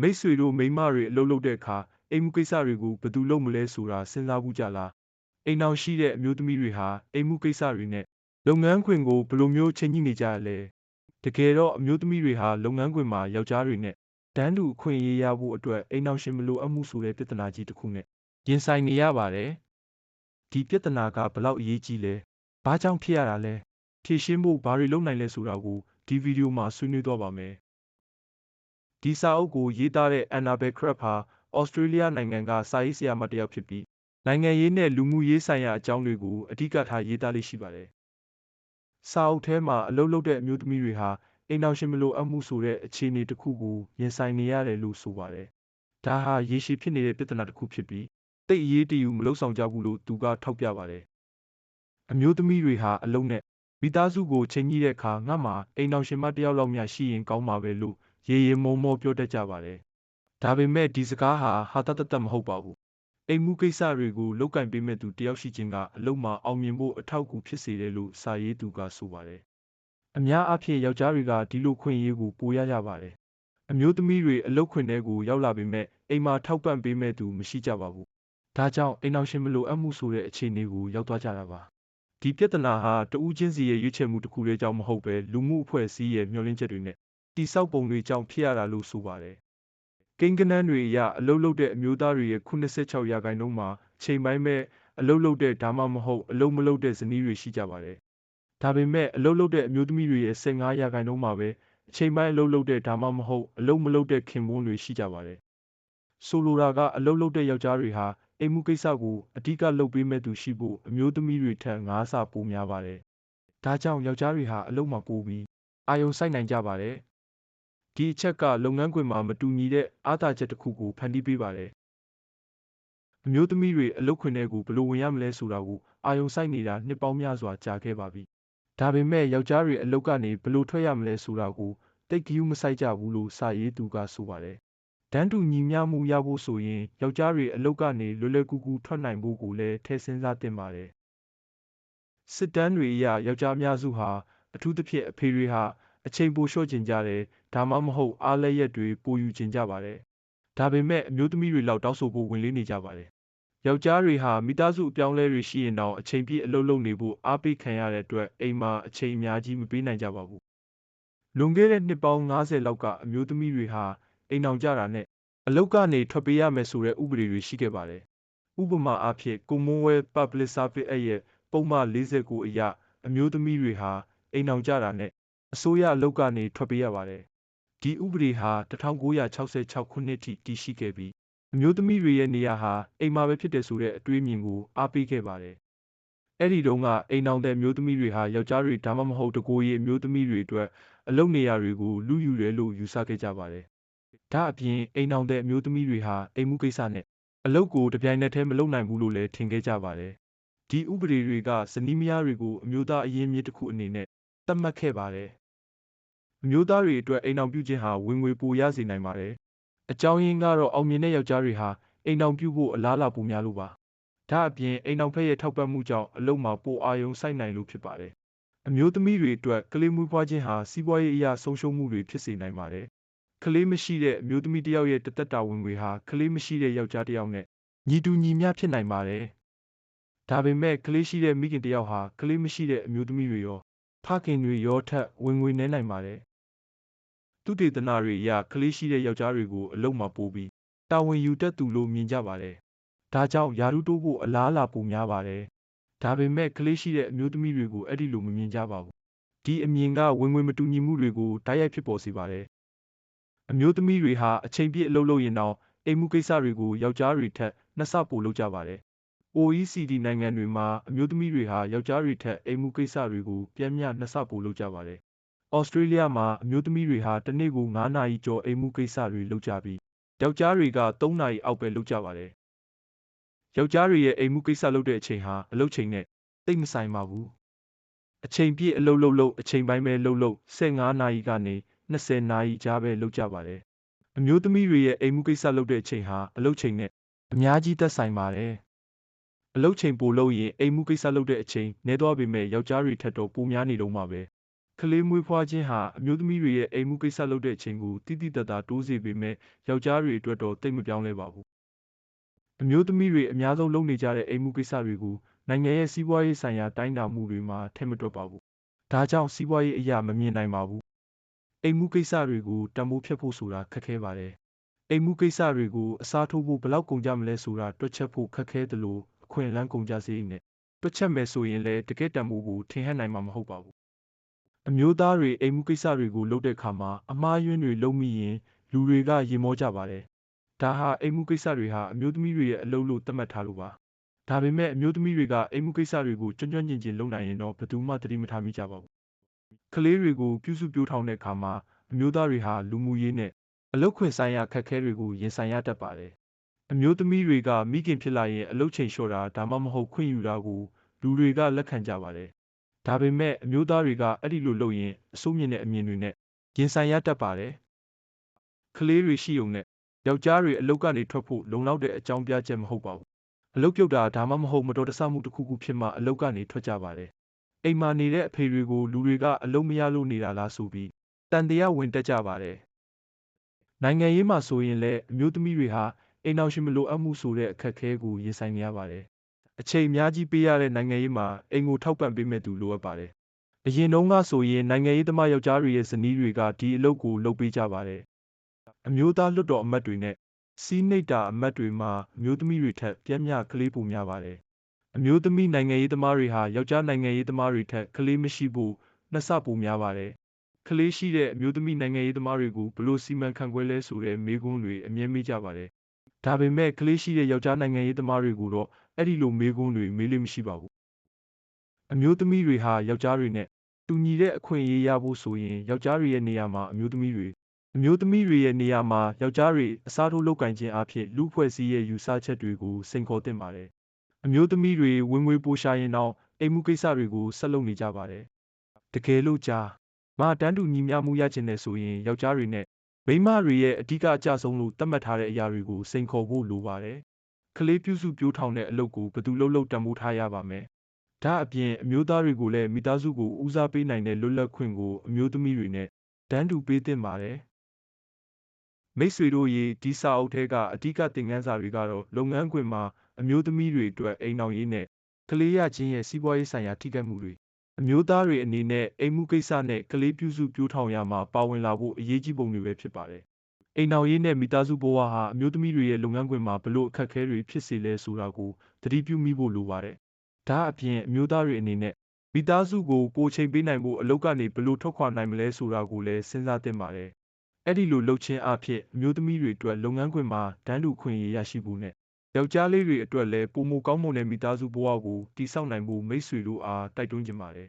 မိတ်ဆွေတို့မိန်းမတွေအလုပ်လုပ်တဲ့အခါအိမ်မှုကိစ္စတွေကိုဘယ်သူလုပ်မလဲဆိုတာစဉ်းစားဘူးကြလားအိမ်အောင်ရှိတဲ့အမျိုးသမီးတွေဟာအိမ်မှုကိစ္စတွေနဲ့လုပ်ငန်းခွင်ကိုဘယ်လိုမျိုးချိန်ကြည့်နေကြရလဲတကယ်တော့အမျိုးသမီးတွေဟာလုပ်ငန်းခွင်မှာယောက်ျားတွေနဲ့တန်းတူအခွင့်အရေးရဖို့အတွက်အိမ်အောင်ရှင်မလိုအပ်မှုဆိုတဲ့ပြဿနာကြီးတစ်ခုနဲ့ရင်ဆိုင်နေရပါတယ်ဒီပြဿနာကဘလောက်အရေးကြီးလဲဘာကြောင့်ဖြစ်ရတာလဲဖြေရှင်းဖို့ဘာတွေလုပ်နိုင်လဲဆိုတာကိုဒီဗီဒီယိုမှာဆွေးနွေးသွားပါမယ် ဒီစာအုပ်ကိုရေးသားတဲ့ Annabel Crabb ဟာဩစတြေးလျနိုင်ငံကစာရေးဆရာမတစ်ယောက်ဖြစ်ပြီးနိုင်ငံရေးနဲ့လူမှုရေးဆိုင်ရာအကြောင်းတွေကိုအဓိကထားရေးသားလေးရှိပါတယ်။စာအုပ်ထဲမှာအလုပ်လုပ်တဲ့အမျိုးသမီးတွေဟာအိမ်တော်ရှင်မလိုအပ်မှုဆိုတဲ့အခြေအနေတစ်ခုကိုရင်ဆိုင်နေရတယ်လို့ဆိုပါတယ်။ဒါဟာရေရှည်ဖြစ်နေတဲ့ပြဿနာတစ်ခုဖြစ်ပြီးတိတ်အရေးတယူမလုပ်ဆောင်ကြဘူးလို့သူကထောက်ပြပါတယ်။အမျိုးသမီးတွေဟာအလုံးနဲ့မိသားစုကိုချိန်ကြီးတဲ့အခါငါ့မှာအိမ်တော်ရှင်မတစ်ယောက်လောက်များရှိရင်ကောင်းပါပဲလို့ ရေရေမောမောပြောတတ်ကြပါတယ်။ဒါပေမဲ့ဒီစကားဟာဟာတတတမဟုတ်ပါဘူး။အိမ်မှုကိစ္စတွေကိုလောက်ကင်ပေးမဲ့သူတယောက်ရှိခြင်းကအလုံးမှာအောင်မြင်ဖို့အထောက်အကူဖြစ်စေတယ်လို့စာရေးသူကဆိုပါတယ်။အများအားဖြင့်ယောက်ျားတွေကဒီလိုခွင့်ရေးကိုပိုရရပါတယ်။အမျိုးသမီးတွေအလုတ်ခွင်ထဲကိုရောက်လာပေမဲ့အိမ်မှာထောက်ပံ့ပေးမဲ့သူမရှိကြပါဘူး။ဒါကြောင့်အိမ်အောင်ရှင်မလိုအပ်မှုဆိုတဲ့အခြေအနေကိုရောက်သွားကြတာပါ။ဒီပြဿနာဟာတဦးချင်းစီရဲ့ရွေးချယ်မှုတစ်ခုတည်းကြောင့်မဟုတ်ပဲလူမှုအဖွဲ့အစည်းရဲ့မျှော်လင့်ချက်တွေနဲ့ တိဆောက်ပုံတွေကြောင့်ဖြစ်ရတာလို့ဆိုပါတယ်။ကိန်းဂဏန်းတွေအရအလုတ်လုတ်တဲ့အမျိုးသားတွေရဲ့86ရာခိုင်နှုန်းမှာချိန်ပိုင်းမဲ့အလုတ်လုတ်တဲ့ဒါမှမဟုတ်အလုတ်မလုတ်တဲ့ဇနီးတွေရှိကြပါတယ်။ဒါပေမဲ့အလုတ်လုတ်တဲ့အမျိုးသမီးတွေရဲ့15ရာခိုင်နှုန်းမှာပဲအချိန်ပိုင်းအလုတ်လုတ်တဲ့ဒါမှမဟုတ်အလုတ်မလုတ်တဲ့ခင်ပွန်းတွေရှိကြပါတယ်။ဆိုလိုတာကအလုတ်လုတ်တဲ့ယောက်ျားတွေဟာအိမ်မှုကိစ္စကိုအဓိကလုပ်ပေးမဲ့သူရှိဖို့အမျိုးသမီးတွေထက်၅ဆပိုများပါတယ်။ဒါကြောင့်ယောက်ျားတွေဟာအလုပ်မှာပိုပြီးအာယုံစိုက်နိုင်ကြပါတယ်။ ဒီအချက်က လုပ်ငန်းခွင်မှာ မတူညီတဲ့ အားသာချက်တစ်ခုကို ဖန်တီးပေးပါတယ်။အမျိုးသမီးတွေ အလုပ်ခွင်ထဲကို ဘယ်လိုဝင်ရမလဲဆိုတာကို အာယုံစိုက်နေတာ နှစ်ပေါင်းများစွာ ကြာခဲ့ပါပြီ။ဒါပေမဲ့ ယောက်ျားတွေ အလုပ်ကနေ ဘယ်လိုထွက်ရမလဲဆိုတာကိုတိတ်ဂယုမစိုက်ကြဘူးလို့ စာရေးသူက ဆိုပါတယ်။တန်းတူညီမျှမှုရဖို့ဆိုရင် ယောက်ျားတွေ အလုပ်ကနေ လွယ်လွယ်ကူကူ ထွက်နိုင်ဖို့ကိုလည်း ထည့်စဉ်းစားသင့်ပါတယ်။စစ်တမ်းတွေအရ ယောက်ျားအများစုဟာ အထူးသဖြင့် အဖေတွေဟာ အချိန်ပိုလျှော့ချင်ကြတယ် ဒါမှမဟုတ်အားလက်ရက်တွေပိုယူချင်ကြပါတယ်။ဒါပေမဲ့အမျိုးသမီးတွေလောက်တောင်းဆိုဖို့ဝင်လေးနေကြပါတယ်။ယောက်ျားတွေဟာမိသားစုအပြောင်းအလဲတွေရှိရင်တောင်အချိန်ပြည့်အလုပ်လုပ်နေဖို့အားပေးခံရတဲ့အတွက်အိမ်မှာအချိန်အများကြီးမပေးနိုင်ကြပါဘူး။လွန်ခဲ့တဲ့နှစ်ပေါင်း90လောက်ကအမျိုးသမီးတွေဟာအိမ်အောင်ကြတာနဲ့အလုပ်ကနေထွက်ပေးရမယ်ဆိုတဲ့ဥပဒေတွေရှိခဲ့ပါတယ်။ဥပမာအားဖြင့် Commonwealth Public Service Act ရဲ့ပုံမှန်49အရအမျိုးသမီးတွေဟာအိမ်အောင်ကြတာနဲ့အစိုးရအလုပ်ကနေထွက်ပေးရပါတယ်။ ဒီဥပဒေဟာ1966ခုနှစ်ထိတည်ရှိခဲ့ပြီးအမျိုးသမီးတွေရဲ့နေရာဟာအိမ်မှာပဲဖြစ်တယ်ဆိုတဲ့အတွေးအမြင်ကိုအားပေးခဲ့ပါတယ်။အဲ့ဒီတုန်းကအိမ်အောင်တဲ့အမျိုးသမီးတွေဟာယောက်ျားတွေဒါမှမဟုတ်တကိုယ်ရည်အမျိုးသမီးတွေအတွက်အလုပ်နေရာတွေကိုလူယူတယ်လို့ယူဆခဲ့ကြပါတယ်။ဒါအပြင်အိမ်အောင်တဲ့အမျိုးသမီးတွေဟာအိမ်မှုကိစ္စနဲ့အလုပ်ကိုတပြိုင်နက်တည်းမလုပ်နိုင်ဘူးလို့လည်းထင်ခဲ့ကြပါတယ်။ဒီဥပဒေတွေကဇနီးမယားတွေကိုအမျိုးသားအရင်းမြစ်တစ်ခုအနေနဲ့သတ်မှတ်ခဲ့ပါတယ်။ အမျိုးသားတွေအတွက်အိမ်အောင်ပြုခြင်းဟာဝင်ငွေပိုရစေနိုင်ပါတယ်။အကြောင်းရင်းကတော့အောင်မြင်တဲ့ယောက်ျားတွေဟာအိမ်အောင်ပြုဖို့အလားအလာပိုများလို့ပါ။ဒါအပြင်အိမ်အောင်ဖက်ရဲ့ထောက်ပံ့မှုကြောင့်အလုပ်မှာပိုအာရုံစိုက်နိုင်လို့ဖြစ်ပါတယ်။အမျိုးသမီးတွေအတွက်ကလေးမွေးဖွားခြင်းဟာစီးပွားရေးအရာဆုံးရှုံးမှုတွေဖြစ်စေနိုင်ပါတယ်။ကလေးမရှိတဲ့အမျိုးသမီးတစ်ယောက်ရဲ့တသက်တာဝင်ငွေဟာကလေးမရှိတဲ့ယောက်ျားတစ်ယောက်နဲ့ညီတူညီမျှဖြစ်နိုင်ပါတယ်။ဒါပေမဲ့ကလေးရှိတဲ့မိခင်တစ်ယောက်ဟာကလေးမရှိတဲ့အမျိုးသမီးတွေရောဖခင်တွေရောထက်ဝင်ငွေနည်းနိုင်ပါတယ်။ သူတေသနာတွေအရကလေးရှိတဲ့ယောက်ျားတွေကိုအလုပ်မှာပို့ပြီးတာဝန်ယူတတ်သူလို့မြင်ကြပါတယ်။ဒါကြောင့်ယာရုတိုးဖို့အလားအလာပိုများပါတယ်။ဒါပေမဲ့ကလေးရှိတဲ့အမျိုးသမီးတွေကိုအဲ့ဒီလိုမမြင်ကြပါဘူး။ဒီအမြင်ကဝင်ငွေမတူညီမှုတွေကိုတိုက်ရိုက်ဖြစ်ပေါ်စေပါတယ်။အမျိုးသမီးတွေဟာအချိန်ပြည့်အလုပ်လုပ်ရင်တောင်အိမ်မှုကိစ္စတွေကိုယောက်ျားတွေထက်နှစ်ဆပိုလုပ်ကြပါတယ်။ OECD နိုင်ငံတွေမှာအမျိုးသမီးတွေဟာယောက်ျားတွေထက်အိမ်မှုကိစ္စတွေကိုပြင်းပြနှစ်ဆပိုလုပ်ကြပါတယ်။ ဩစတြေးလျမှာအမျိုးသမီးတွေဟာတစ်နေ့ကို9နာရီကျော်အိမ်မှုကိစ္စတွေလုပ်ကြပြီးယောက်ျားတွေက3နာရီအောက်ပဲလုပ်ကြပါတယ်။ယောက်ျားတွေရဲ့အိမ်မှုကိစ္စလုပ်တဲ့အချိန်ဟာအလုပ်ချိန်နဲ့တိတ်မဆိုင်ပါဘူး။အချိန်ပြည့်အလုပ်လုပ်လို့အချိန်ပိုင်းပဲလုပ်လို့15နာရီကနေ20နာရီကြားပဲလုပ်ကြပါတယ်။အမျိုးသမီးတွေရဲ့အိမ်မှုကိစ္စလုပ်တဲ့အချိန်ဟာအလုပ်ချိန်နဲ့အများကြီးသက်ဆိုင်ပါတယ်။အလုပ်ချိန်ပိုလုပ်ရင်အိမ်မှုကိစ္စလုပ်တဲ့အချိန်နည်းသွားပေမဲ့ယောက်ျားတွေထက်တော့ပိုများနေတော့မှာပဲ ကလေးမွေးဖွားခြင်းဟာအမျိုးသမီးတွေရဲ့အိမ်မှုကိစ္စလုပ်တဲ့အချိန်ကိုတိတိတတ်တာတိုးစေပေမဲ့ယောက်ျားတွေအတွက်တော့တိတ်မပြောင်းလဲပါဘူး။အမျိုးသမီးတွေအများဆုံးလုပ်နေကြတဲ့အိမ်မှုကိစ္စတွေကိုနိုင်ငံရဲ့စီးပွားရေးဆိုင်ရာတိုင်းတာမှုတွေမှာထည့်မတွက်ပါဘူး။ဒါကြောင့်စီးပွားရေးအရာမမြင်နိုင်ပါဘူး။အိမ်မှုကိစ္စတွေကိုတံမိုးဖြတ်ဖို့ဆိုတာခက်ခဲပါတယ်။အိမ်မှုကိစ္စတွေကိုအစားထိုးဖို့ဘယ်လောက်ကုန်ကြမလဲဆိုတာတွက်ချက်ဖို့ခက်ခဲသလိုအခွင့်အလမ်းကုန်ကြစေနဲ့တွက်ချက်မယ်ဆိုရင်လည်းတကယ့်တံမိုးကိုထင်ဟပ်နိုင်မှာမဟုတ်ပါဘူး။ အမျိုးသားတွေအိမ်မှုကိစ္စတွေကိုလုပ်တဲ့အခါမှာအမှားယွင်းတွေလုပ်မိရင်လူတွေကရင်မောကြပါတယ်။ဒါဟာအိမ်မှုကိစ္စတွေဟာအမျိုးသမီးတွေရဲ့အလုပ်လို့သတ်မှတ်ထားလို့ပါ။ဒါပေမဲ့အမျိုးသမီးတွေကအိမ်မှုကိစ္စတွေကိုကျွမ်းကျွမ်းကျင်ကျင်လုပ်နိုင်ရင်တော့ဘယ်သူမှသတိမထားမိကြပါဘူး။ကလေးတွေကိုပြုစုပြောထောင်တဲ့အခါမှာအမျိုးသားတွေဟာလူမှုရေးနဲ့အလုပ်ခွင်ဆိုင်ရာခက်ခဲတွေကိုရင်ဆိုင်ရတတ်ပါတယ်။အမျိုးသမီးတွေကမိခင်ဖြစ်လာရင်အလုပ်ချိန်လျှော့တာဒါမှမဟုတ်ခွင့်ယူတာကိုလူတွေကလက်ခံကြပါတယ်။ ဒါပေမဲ့အမျိုးသားတွေကအဲ့ဒီလိုလုပ်ရင်အစိုးမြင့်တဲ့အမြင်တွေနဲ့ရင်ဆိုင်ရတတ်ပါတယ်။ကလေးတွေရှိုံနဲ့ယောက်ျားတွေအလုပ်ကနေထွက်ဖို့လုံလောက်တဲ့အကြောင်းပြချက်မဟုတ်ပါဘူး။အလုပ်ပြုတ်တာဒါမှမဟုတ်မတော်တဆမှုတစ်ခုခုဖြစ်မှအလုပ်ကနေထွက်ကြပါတယ်။အိမ်မှာနေတဲ့အဖေတွေကိုလူတွေကအလုပ်မရလို့နေတာလားဆိုပြီးတန်တရားဝင်တက်ကြပါတယ်။နိုင်ငံရေးမှာဆိုရင်လည်းအမျိုးသမီးတွေဟာအိမ်အောင်ရှင်မလိုအပ်မှုဆိုတဲ့အခက်အခဲကိုရင်ဆိုင်နေရပါတယ်။ အချိန်အများကြီးပေးရတဲ့နိုင်ငံရေးမှာအိမ်ကိုထောက်ပံ့ပေးမဲ့သူလိုအပ်ပါတယ်။အရင်တုန်းကဆိုရင်နိုင်ငံရေးသမားယောက်ျားတွေရဲ့ဇနီးတွေကဒီအလုပ်ကိုလုပ်ပေးကြပါတယ်။အမျိုးသားလွတ်တော်အမတ်တွေနဲ့စီးနှိပ်တာအမတ်တွေမှာအမျိုးသမီးတွေထက်ပြင်းပြကလေးပုံများပါတယ်။အမျိုးသမီးနိုင်ငံရေးသမားတွေဟာယောက်ျားနိုင်ငံရေးသမားတွေထက်ကလေးမရှိဖို့နှစ်ဆပိုများပါတယ်။ကလေးရှိတဲ့အမျိုးသမီးနိုင်ငံရေးသမားတွေကိုဘလို့စီမံခန့်ခွဲလဲဆိုတဲ့မေးခွန်းတွေအမြဲမေးကြပါတယ်။ဒါပေမဲ့ကလေးရှိတဲ့ယောက်ျားနိုင်ငံရေးသမားတွေကိုတော့ အဲ့ဒီလိုမေးခွန်းတွေမေးလို့မရှိပါဘူး။အမျိုးသမီးတွေဟာယောက်ျားတွေနဲ့တူညီတဲ့အခွင့်အရေးရဖို့ဆိုရင်ယောက်ျားတွေရဲ့နေရာမှာအမျိုးသမီးတွေအမျိုးသမီးတွေရဲ့နေရာမှာယောက်ျားတွေအစားထိုးလုပ်ကင်ခြင်းအဖြစ်လူဖွဲ့စည်းရဲ့ယူဆချက်တွေကိုစိန်ခေါ်သင့်ပါတယ်။အမျိုးသမီးတွေဝင်ငွေပိုရှာရင်တော့အိမ်မှုကိစ္စတွေကိုဆက်လုပ်နေကြပါတယ်။တကယ်လို့ကြားမတန်းတူညီမျှမှုရချင်တယ်ဆိုရင်ယောက်ျားတွေနဲ့မိန်းမတွေရဲ့အဓိကအကြဆုံးလို့သတ်မှတ်ထားတဲ့အရာတွေကိုစိန်ခေါ်ဖို့လိုပါတယ်။ ကလေးပြုစုပြောထောင်တဲ့အလုပ်ကိုဘယ်သူလုပ်လို့တံမိုးထားရပါမယ်။ဒါအပြင်အမျိုးသားတွေကိုလည်းမိသားစုကိုဦးစားပေးနိုင်တဲ့လွတ်လပ်ခွင့်ကိုအမျိုးသမီးတွေနဲ့တန်းတူပေးသင့်ပါတယ်။မိတ်ဆွေတို့ရေဒီစာအုပ်ထဲကအဓိကသင်ခန်းစာတွေကတော့လုပ်ငန်းခွင်မှာအမျိုးသမီးတွေအတွက်အိမ်အောင်ရေးနဲ့ကလေးရခြင်းရဲ့စီးပွားရေးဆိုင်ရာထိခိုက်မှုတွေအမျိုးသားတွေအနေနဲ့အိမ်မှုကိစ္စနဲ့ကလေးပြုစုပြောထောင်ရမှာပါဝင်လာဖို့အရေးကြီးပုံတွေပဲဖြစ်ပါတယ်။ အိမ်အောင်ရေးနဲ့မိသားစုဘဝဟာအမျိုးသမီးတွေရဲ့လုပ်ငန်းခွင်မှာဘလို့အခက်အခဲတွေဖြစ်စေလဲဆိုတာကိုသတိပြုမိဖို့လိုပါတယ်။ဒါအပြင်အမျိုးသားတွေအနေနဲ့မိသားစုကိုကိုချိန်ပေးနိုင်ဖို့အလုပ်ကနေဘလို့ထွက်ခွာနိုင်မလဲဆိုတာကိုလည်းစဉ်းစားသင့်ပါတယ်။အဲ့ဒီလိုလုပ်ခြင်းအဖြစ်အမျိုးသမီးတွေအတွက်လုပ်ငန်းခွင်မှာတန်းတူခွင့်ရရရှိဖို့နဲ့ယောက်ျားလေးတွေအတွက်လည်းပုံမကောင်းမွန်တဲ့မိသားစုဘဝကိုတည်ဆောက်နိုင်ဖို့မိတ်ဆွေတို့အားတိုက်တွန်းချင်ပါတယ်